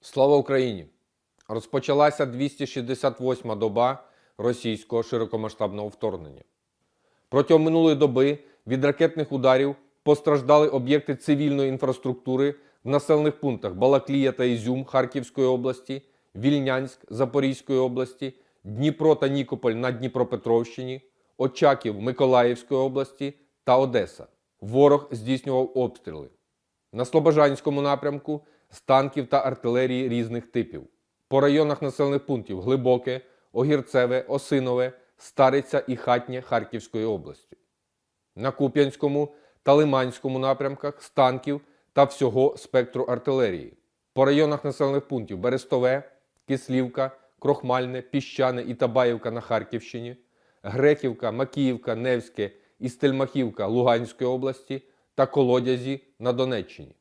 Слава Україні! Розпочалася 268-ма доба російського широкомасштабного вторгнення. Протягом минулої доби від ракетних ударів постраждали об'єкти цивільної інфраструктури в населених пунктах Балаклія та Ізюм Харківської області, Вільнянськ Запорізької області, Дніпро та Нікополь на Дніпропетровщині, Очаків Миколаївської області та Одеса. Ворог здійснював обстріли. На Слобожанському напрямку з танків та артилерії різних типів. По районах населених пунктів Глибоке, Огірцеве, Осинове, Стариця і Хатнє Харківської області. На Куп'янському та Лиманському напрямках з танків та всього спектру артилерії. По районах населених пунктів Берестове, Кислівка, Крохмальне, Піщане і Табаївка на Харківщині, Греківка, Макіївка, Невське і Стельмахівка Луганської області та Колодязі на Донеччині.